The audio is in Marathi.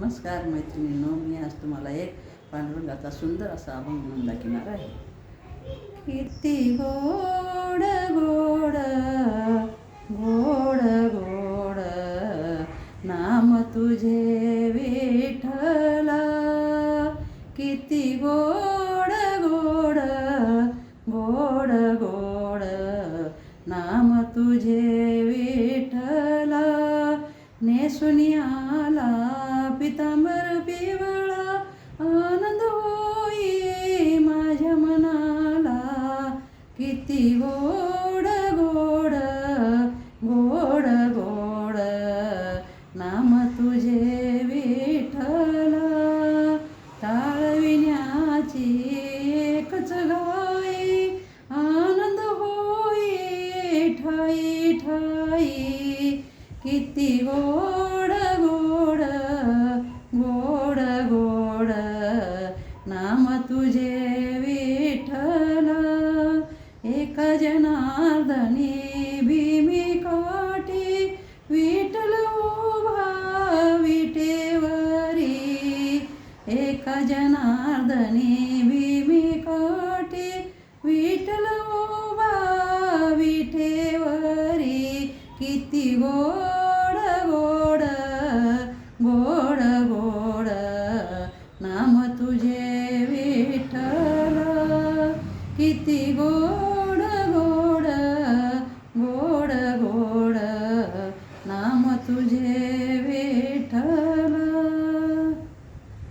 नमस्कार मैत्रिणींनो मी आज तुम्हाला एक पांडुरंगाचा सुंदर असा अभंग म्हणून दाखवणार आहे. किती गोड गोड गोड गोड नाम तुझे विठ्ठला. किती गोड गोड गोड गोड नाम तुझे विठ्ठला. नेसून किती गोड गोड गोड गोड. नाम तुझे विठ्ठला. टाळविण्याची एकच गाई आनंद होई ठाई ठाई किती गोड गोड गोड गोड. नाम तुझे विठ्ठला. एका जनार्दनी भीमी काठी विठ्ठल उभा विटेवरी. एक जनार्दनी भीमी काठी विठ्ठल उभा विठेवरी किती गोड गोड गोड गोड नाम तुझे विठ्ठल. किती गोड घोड नाम तुझे